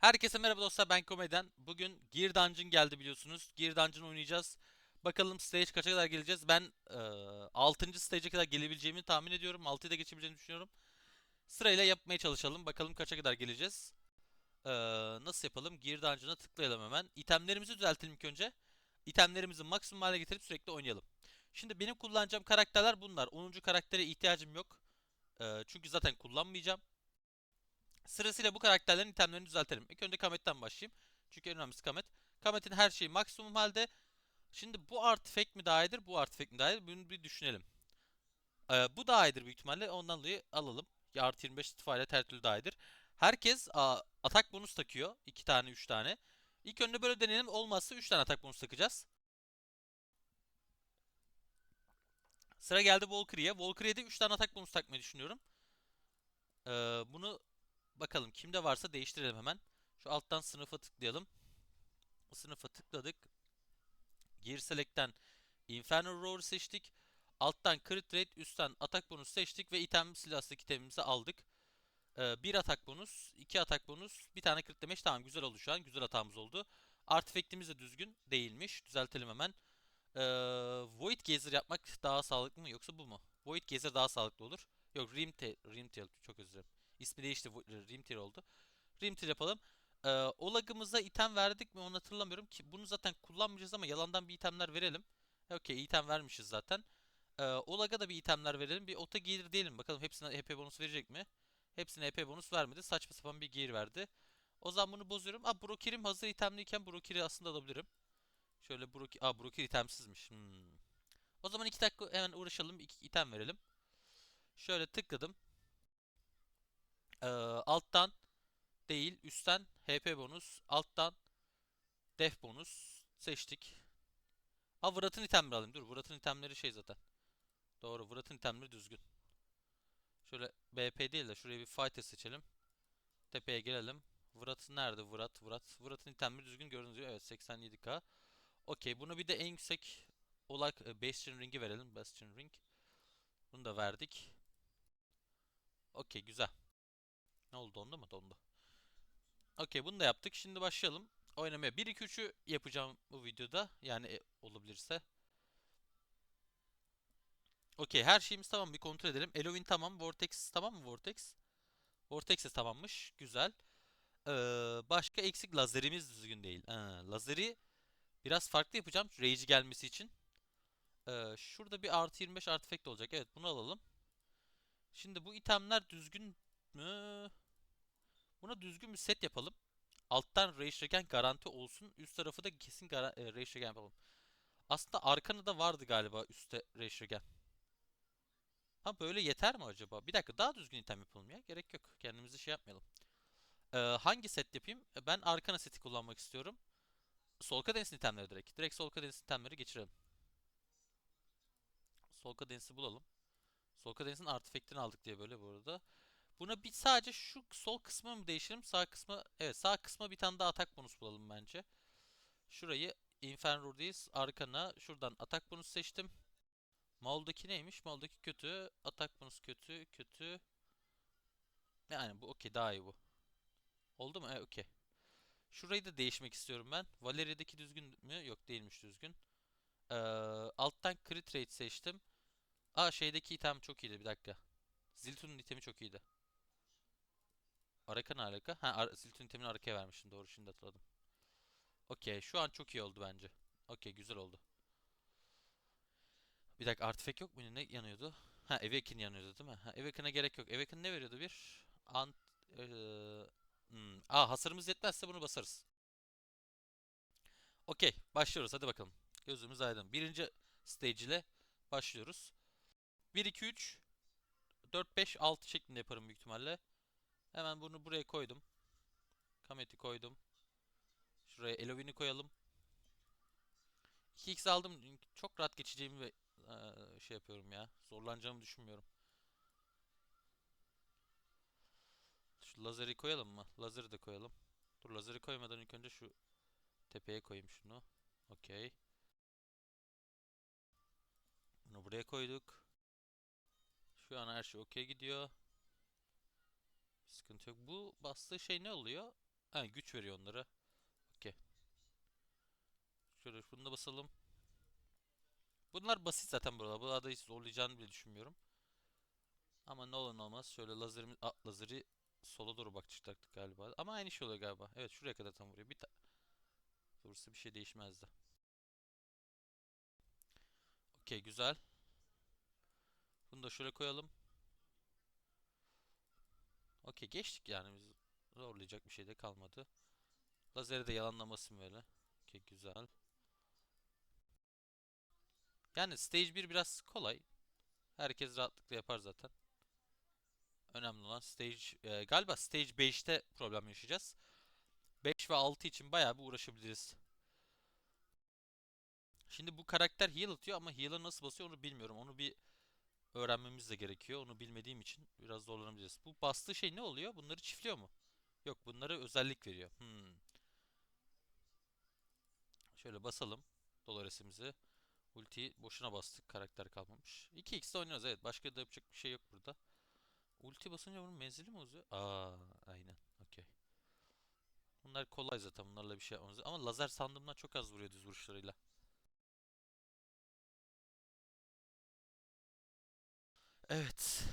Herkese merhaba dostlar ben Komeden. Bugün Gear Dungeon geldi biliyorsunuz. Gear Dungeon oynayacağız. Bakalım stage kaça kadar geleceğiz. Ben e, 6. stage'e kadar gelebileceğimi tahmin ediyorum. 6'yı da geçebileceğimi düşünüyorum. Sırayla yapmaya çalışalım. Bakalım kaça kadar geleceğiz. E, nasıl yapalım? Gear Dungeon'a tıklayalım hemen. İtemlerimizi düzeltelim ilk önce. İtemlerimizi maksimum hale getirip sürekli oynayalım. Şimdi benim kullanacağım karakterler bunlar. 10. karaktere ihtiyacım yok. E, çünkü zaten kullanmayacağım. Sırasıyla bu karakterlerin itemlerini düzeltelim. İlk önce Kamet'ten başlayayım. Çünkü en önemlisi Kamet. Kamet'in her şeyi maksimum halde. Şimdi bu artifact mi daha iyidir, bu artifact mi daha iyidir? Bunu bir düşünelim. Ee, bu daha iyidir büyük ihtimalle. Ondan dolayı alalım. Ya artı 25 itfaiye her türlü daha iyidir. Herkes a, atak bonus takıyor. 2 tane, 3 tane. İlk önce böyle deneyelim. Olmazsa 3 tane atak bonus takacağız. Sıra geldi Valkyrie'ye. Valkyrie'ye de 3 tane atak bonus takmayı düşünüyorum. Ee, bunu Bakalım kimde varsa değiştirelim hemen. Şu alttan sınıfa tıklayalım. Sınıfa tıkladık. Gear Select'ten Inferno Roar seçtik. Alttan Crit Rate, üstten atak bonus seçtik ve item silahsındaki itemimizi aldık. Ee, bir atak bonus, iki atak bonus, bir tane crit damage. Tamam güzel oldu şu an. Güzel hatamız oldu. Artifact'imiz de düzgün değilmiş. Düzeltelim hemen. Ee, Void Gazer yapmak daha sağlıklı mı yoksa bu mu? Void Gazer daha sağlıklı olur. Yok Rimtail, Rimtail çok özür dilerim. İsmi değişti. Rimtir oldu. Rimtir yapalım. Ee, o lagımıza item verdik mi onu hatırlamıyorum ki bunu zaten kullanmayacağız ama yalandan bir itemler verelim. Okey item vermişiz zaten. Ee, o laga da bir itemler verelim. Bir ota gelir diyelim bakalım hepsine HP bonus verecek mi? Hepsine HP bonus vermedi. Saçma sapan bir gear verdi. O zaman bunu bozuyorum. Aa Broker'im hazır itemliyken Broker'i aslında alabilirim. Şöyle Broker... Aa Broker itemsizmiş. Hmm. O zaman iki dakika hemen uğraşalım. iki item verelim. Şöyle tıkladım. Ee, alttan değil, üstten HP bonus, alttan def bonus seçtik. Ha Vrat'ın itemleri alayım. Dur Vrat'ın itemleri şey zaten. Doğru Vrat'ın itemleri düzgün. Şöyle BP değil de şuraya bir fighter seçelim. Tepeye gelelim. Vrat nerede Vrat? Vrat. Vrat'ın itemleri düzgün gördüğünüz gibi evet 87k. Okey buna bir de en yüksek olarak e, Bastion Ring'i verelim. Bastion Ring. Bunu da verdik. Okey güzel. Ne oldu dondu mu? Dondu. Okey bunu da yaptık. Şimdi başlayalım oynamaya. 1 2 3'ü yapacağım bu videoda. Yani e, olabilirse. Okey her şeyimiz tamam bir kontrol edelim. Elovin tamam. Vortex tamam mı Vortex? Vortex tamammış. Güzel. Ee, başka eksik lazerimiz düzgün değil. Ha, lazeri biraz farklı yapacağım. Rage gelmesi için. Ee, şurada bir artı 25 artifact olacak. Evet bunu alalım. Şimdi bu itemler düzgün mü? Buna düzgün bir set yapalım. Alttan Rage Regen garanti olsun. Üst tarafı da kesin e, Rage Regen yapalım. Aslında arkanı da vardı galiba üstte Rage Regen. Ha böyle yeter mi acaba? Bir dakika daha düzgün item yapalım ya. Gerek yok. Kendimizi şey yapmayalım. Ee, hangi set yapayım? E, ben arkana seti kullanmak istiyorum. Solka Deniz'in itemleri direkt. Direkt Solka Deniz'in itemleri geçirelim. Solka Deniz'i bulalım. Solka Deniz'in artefaktini aldık diye böyle bu arada. Buna bir sadece şu sol kısmı mı değiştirelim? Sağ kısmı evet sağ kısma bir tane daha atak bonus bulalım bence. Şurayı Infernur'dayız. Arkana şuradan atak bonus seçtim. Maul'daki neymiş? Maul'daki kötü. Atak bonus kötü. Kötü. Yani bu okey daha iyi bu. Oldu mu? Evet okey. Şurayı da değişmek istiyorum ben. Valeria'daki düzgün mü? Yok değilmiş düzgün. Ee, alttan crit rate seçtim. Aa şeydeki item çok iyiydi bir dakika. Ziltun'un itemi çok iyiydi. Araka ne alaka? Ha Ar Ziltun itemini Araka'ya vermişim doğru şimdi hatırladım. Okey şu an çok iyi oldu bence. Okey güzel oldu. Bir dakika artifact yok mu? Ne yanıyordu? Ha Awaken yanıyordu değil mi? Ha Awaken'a gerek yok. Awaken ne veriyordu bir? Ant... Ee, hmm. Aa hasarımız yetmezse bunu basarız. Okey başlıyoruz hadi bakalım. Gözümüz aydın. Birinci stage ile başlıyoruz. 1, 2, 3, 4, 5, 6 şeklinde yaparım büyük ihtimalle. Hemen bunu buraya koydum. Kamet'i koydum. Şuraya Elovin'i koyalım. 2x aldım. Çok rahat geçeceğimi ve ee, şey yapıyorum ya. Zorlanacağımı düşünmüyorum. Şu lazeri koyalım mı? Lazeri de koyalım. Dur lazeri koymadan ilk önce şu tepeye koyayım şunu. Okey. Bunu buraya koyduk. Şu an her şey okey gidiyor. Sıkıntı yok. Bu bastığı şey ne oluyor? Ha, güç veriyor onlara. Okey. Şöyle bunu da basalım. Bunlar basit zaten burada. Burada hiç zorlayacağını bile düşünmüyorum. Ama ne olur ne olmaz. Şöyle lazerimiz... Aa, lazeri sola doğru bakacaktık galiba. Ama aynı şey oluyor galiba. Evet şuraya kadar tam vuruyor. Bir ta... Doğrusu bir şey değişmezdi. Okey güzel. Bunu da şöyle koyalım. Okey geçtik yani biz zorlayacak bir şey de kalmadı. Lazeri de yalanlamasın böyle. Okey güzel. Yani stage 1 biraz kolay. Herkes rahatlıkla yapar zaten. Önemli olan stage e, galiba stage 5'te problem yaşayacağız. 5 ve 6 için bayağı bir uğraşabiliriz. Şimdi bu karakter heal atıyor ama heal'ı nasıl basıyor onu bilmiyorum. Onu bir öğrenmemiz de gerekiyor. Onu bilmediğim için biraz zorlanabiliriz. Bu bastığı şey ne oluyor? Bunları çiftliyor mu? Yok bunlara özellik veriyor. Hmm. Şöyle basalım Dolores'imizi. Ultiyi boşuna bastık. Karakter kalmamış. 2x'de oynuyoruz evet. Başka da yapacak bir şey yok burada. Ulti basınca bunun menzili mi uzuyor? Aa, aynen. Okey. Bunlar kolay zaten. Bunlarla bir şey yapmamız. Ama lazer sandığımdan çok az vuruyor düz vuruşlarıyla. Evet.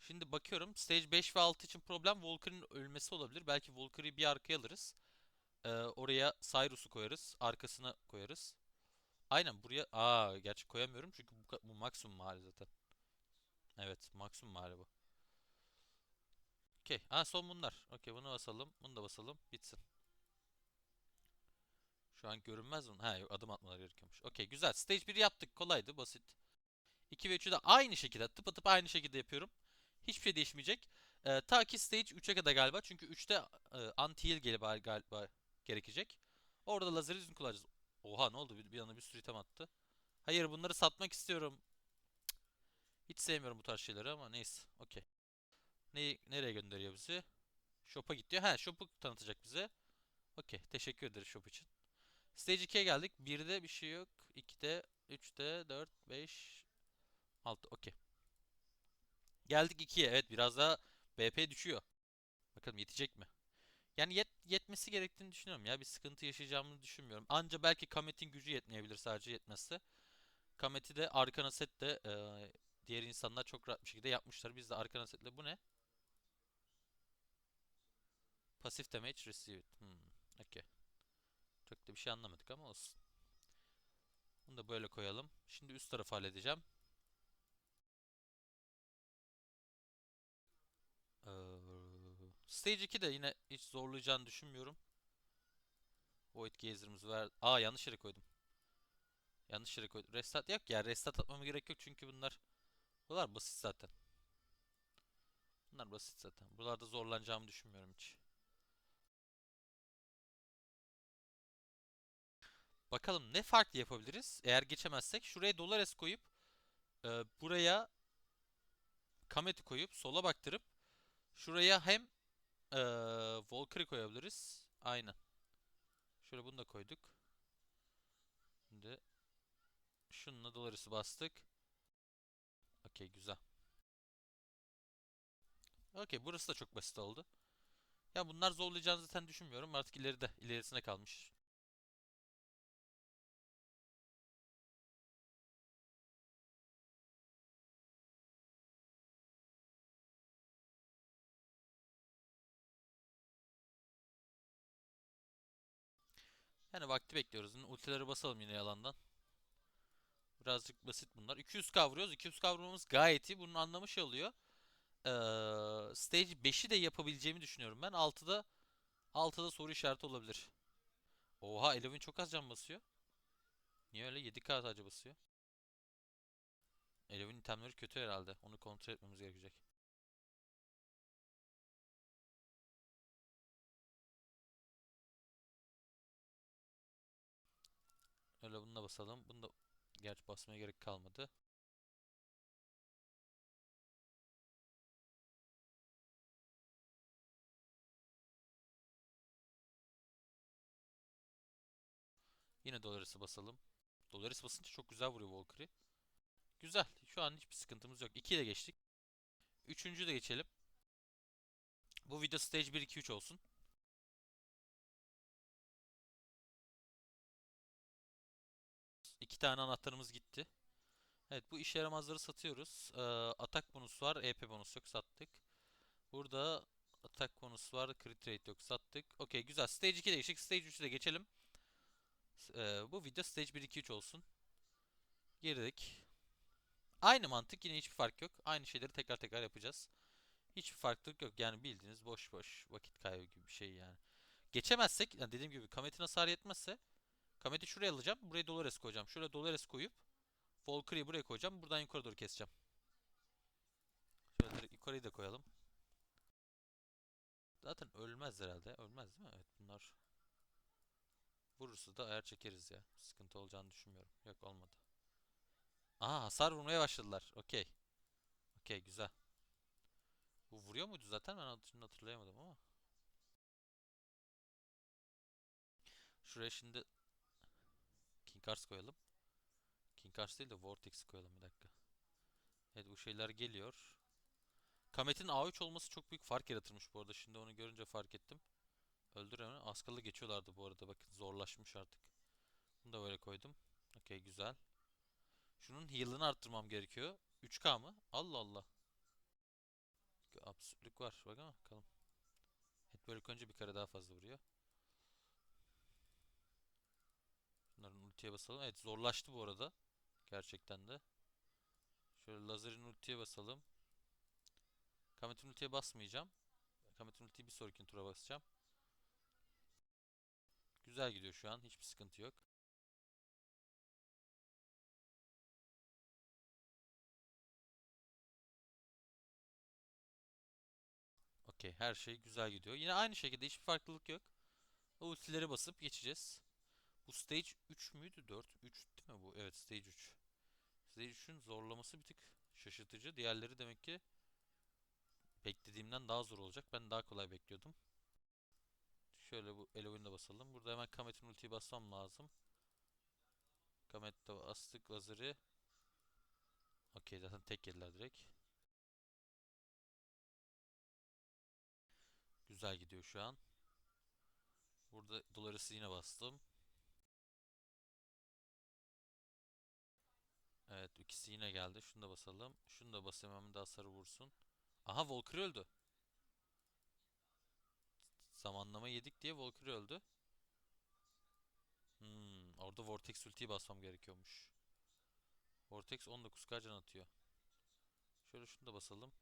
Şimdi bakıyorum. Stage 5 ve 6 için problem Valkyrie'nin ölmesi olabilir. Belki Valkyrie'yi bir arkaya alırız. Ee, oraya Cyrus'u koyarız. Arkasına koyarız. Aynen buraya... Aa gerçi koyamıyorum çünkü bu, bu maksimum hali zaten. Evet maksimum hali bu. Okey. Ha son bunlar. Okey bunu basalım. Bunu da basalım. Bitsin. Şu an görünmez mi? Ha adım atmaları gerekiyormuş. Okey güzel. Stage 1 yaptık. Kolaydı. Basit. 2 ve 3'ü de aynı şekilde tıpatıp aynı şekilde yapıyorum. Hiçbir şey değişmeyecek. Ee, ta ki stage 3'e kadar galiba. Çünkü 3'te e, anti-heal galiba, galiba gerekecek. Orada lazer yüzünü kullanacağız. Oha ne oldu? Bir, bir anda bir sürü item attı. Hayır bunları satmak istiyorum. Hiç sevmiyorum bu tarz şeyleri ama neyse. Okey. Neyi, nereye gönderiyor bizi? Shop'a git diyor. Ha shop'u tanıtacak bize. Okey. Teşekkür ederiz shop için. Stage 2'ye geldik. 1'de bir şey yok. 2'de, 3'te, 4, 5, 6. Okey. Geldik 2'ye. Evet biraz daha BP düşüyor. Bakalım yetecek mi? Yani yet, yetmesi gerektiğini düşünüyorum ya. Bir sıkıntı yaşayacağımı düşünmüyorum. Anca belki Kamet'in gücü yetmeyebilir sadece yetmezse. Kamet'i de Arkana Set de e, diğer insanlar çok rahat bir şekilde yapmışlar. Biz de Arkana Set'le bu ne? Pasif damage received. Hmm. Okey. Çok da bir şey anlamadık ama olsun. Bunu da böyle koyalım. Şimdi üst tarafı halledeceğim. Stage 2 de yine hiç zorlayacağını düşünmüyorum. Void Gazer'ımızı ver. Aa yanlış yere koydum. Yanlış yere koydum. Restart yok ya. Restart atmama gerek yok çünkü bunlar bunlar basit zaten. Bunlar basit zaten. Buralarda zorlanacağımı düşünmüyorum hiç. Bakalım ne farklı yapabiliriz? Eğer geçemezsek şuraya Dolores koyup e, buraya Kamet'i koyup sola baktırıp şuraya hem e, Valkyrie koyabiliriz. Aynen. Şöyle bunu da koyduk. Şimdi şununla Dolores'i bastık. Okey güzel. Okey burası da çok basit oldu. Ya bunlar zorlayacağını zaten düşünmüyorum. Artık ileride, ilerisine kalmış. Yani vakti bekliyoruz. Ultileri basalım yine yalandan. Birazcık basit bunlar. 200 kavruyoruz. 200 kavrulmamız gayet iyi. Bunun anlamı şey oluyor. Ee, stage 5'i de yapabileceğimi düşünüyorum ben. 6'da 6'da soru işareti olabilir. Oha Elevin çok az can basıyor. Niye öyle? 7k sadece basıyor. Elevin itemleri kötü herhalde. Onu kontrol etmemiz gerekecek. Öyle bunu da basalım. Bunu da gerçi basmaya gerek kalmadı. Yine Dolores'i basalım. Dolores basınca çok güzel vuruyor Valkyrie. Güzel. Şu an hiçbir sıkıntımız yok. 2'yi de geçtik. Üçüncü de geçelim. Bu video stage 1 2 3 olsun. İki tane anahtarımız gitti. Evet bu işe yaramazları satıyoruz. Ee, atak bonus var. EP bonus yok sattık. Burada atak bonus var. Crit rate yok sattık. Okey güzel. Stage 2 değişik. Stage 3'e de geçelim. Ee, bu video stage 1 2 3 olsun. Girdik. Aynı mantık yine hiçbir fark yok. Aynı şeyleri tekrar tekrar yapacağız. Hiçbir farklılık yok. Yani bildiğiniz boş boş vakit kaybı gibi bir şey yani. Geçemezsek, yani dediğim gibi Kamet'in hasarı yetmezse Kamet'i şuraya alacağım. Buraya Dolores koyacağım. Şuraya Dolores koyup Valkyrie'yi buraya koyacağım. Buradan yukarı doğru keseceğim. Şöyle yukarıyı da koyalım. Zaten ölmez herhalde. Ölmez değil mi? Evet bunlar vurursa da ayar çekeriz ya. Sıkıntı olacağını düşünmüyorum. Yok olmadı. Aa hasar vurmaya başladılar. Okey. Okey güzel. Bu vuruyor muydu zaten? Ben hatırlayamadım ama. Şuraya şimdi King Ars koyalım. King Ars değil de Vortex koyalım bir dakika. Evet bu şeyler geliyor. Kamet'in A3 olması çok büyük fark yaratırmış bu arada. Şimdi onu görünce fark ettim. Öldür hemen. Askalı geçiyorlardı bu arada. Bakın zorlaşmış artık. Bunu da böyle koydum. Okey güzel. Şunun heal'ını arttırmam gerekiyor. 3K mı? Allah Allah. Absürtlük var. Bak ama bakalım. Evet böyle koyunca bir kere daha fazla vuruyor. Ultiye basalım. Evet zorlaştı bu arada. Gerçekten de. Şöyle lazerin ultiye basalım. Kamet'in ultiye basmayacağım. Kamet'in ultiyi bir sonraki tura basacağım. Güzel gidiyor şu an. Hiçbir sıkıntı yok. Okey, her şey güzel gidiyor. Yine aynı şekilde hiçbir farklılık yok. O ultileri basıp geçeceğiz. Bu stage 3 müydü? 4. 3 değil mi bu? Evet, stage 3. Stage 3'ün zorlaması bir tık şaşırtıcı. Diğerleri demek ki beklediğimden daha zor olacak. Ben daha kolay bekliyordum. Şöyle bu da basalım. Burada hemen Kamet'in ultiyi basmam lazım. Kamet'te astık lazeri. Okey zaten tek yediler direkt. Güzel gidiyor şu an. Burada Dolores'i yine bastım. Evet ikisi yine geldi. Şunu da basalım. Şunu da basayım hemen daha sarı vursun. Aha Valkyrie öldü. Zamanlama yedik diye Valkyrie öldü. Hmm, orada Vortex ultiyi basmam gerekiyormuş. Vortex 19k can atıyor. Şöyle şunu da basalım.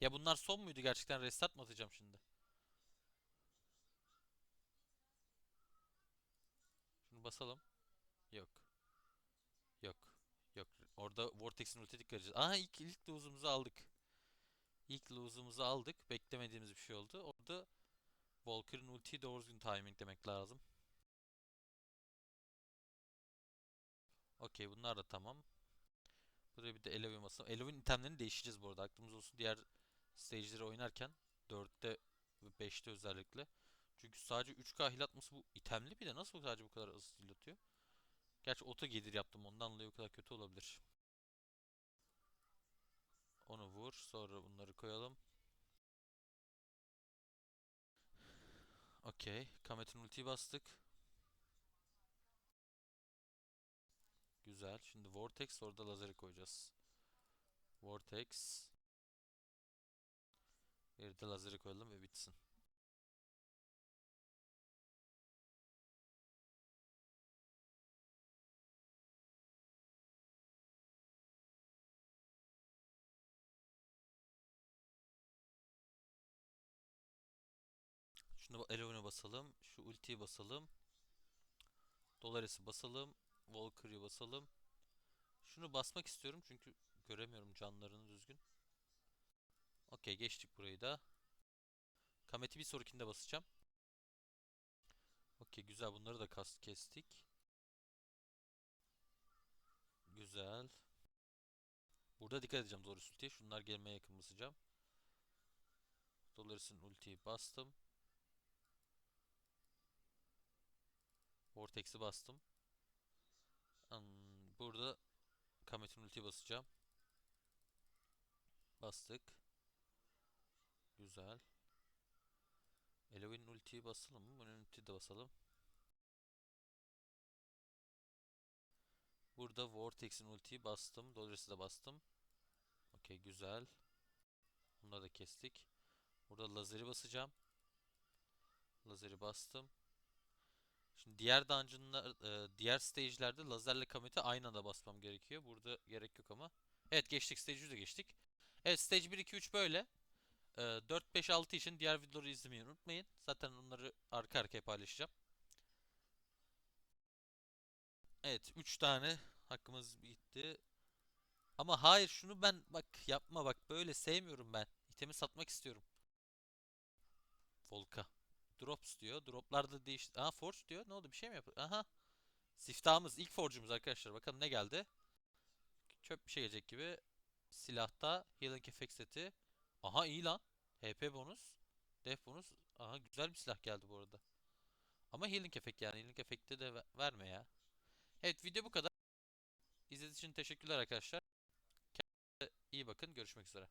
Ya bunlar son muydu gerçekten restart mı atacağım şimdi? Şunu basalım. Yok. Yok. Yok. Orada Vortex'in ulti dikkat edeceğiz. Aha ilk, ilk lose'umuzu aldık. İlk lose'umuzu aldık. Beklemediğimiz bir şey oldu. Orada Valkyrie'nin ultiyi doğru düzgün timing demek lazım. Okey bunlar da tamam. Buraya bir de Elovin basalım. Elovin itemlerini değişeceğiz bu arada. Aklımız olsun diğer stage'leri oynarken. 4'te ve 5'te özellikle. Çünkü sadece 3K heal atması bu itemli bir de nasıl sadece bu kadar hızlı heal atıyor? Gerçi auto gelir yaptım ondan dolayı o kadar kötü olabilir. Onu vur. Sonra bunları koyalım. Okey. Kamet'in ultiyi bastık. Güzel. Şimdi Vortex orada lazeri koyacağız. Vortex. Bir de lazeri koyalım ve bitsin. Şunu Elovin'e basalım. Şu ultiyi basalım. Dolares'i basalım. Valkyrie'yi basalım. Şunu basmak istiyorum çünkü göremiyorum canlarını düzgün. Okey geçtik burayı da. Kamet'i bir sonrakinde basacağım. Okey güzel bunları da kast kestik. Güzel. Burada dikkat edeceğim Dolores ultiye. Şunlar gelmeye yakın basacağım. Dolores'in ultiyi bastım. Vortex'i bastım. Burada Kamet'in ultiyi basacağım. Bastık. Güzel. Eloy'un ultiyi basalım mı? Bunun ultiyi de basalım. Burada Vortex'in ultiyi bastım. Dolores'i de bastım. Okey güzel. Bunları da kestik. Burada lazeri basacağım. Lazeri bastım. Şimdi diğer dungeon'lar, e, diğer stage'lerde lazerle kameti aynı anda basmam gerekiyor. Burada gerek yok ama. Evet geçtik stage'i de geçtik. Evet stage 1 2 3 böyle. E, 4 5 6 için diğer videoları izlemeyi unutmayın. Zaten onları arka arkaya paylaşacağım. Evet 3 tane hakkımız bitti. Ama hayır şunu ben bak yapma bak böyle sevmiyorum ben. İtemi satmak istiyorum. Volka. Drops diyor. Droplarda değiş... Aha Forge diyor. Ne oldu bir şey mi yapıyor? Aha. Siftahımız. ilk Forge'umuz arkadaşlar. Bakalım ne geldi. Çöp bir şey gelecek gibi. Silahta Healing Effect seti. Aha iyi lan. HP bonus. Def bonus. Aha güzel bir silah geldi bu arada. Ama Healing Effect yani. Healing Effect'i de ve- verme ya. Evet video bu kadar. İzlediğiniz için teşekkürler arkadaşlar. Kendinize iyi bakın. Görüşmek üzere.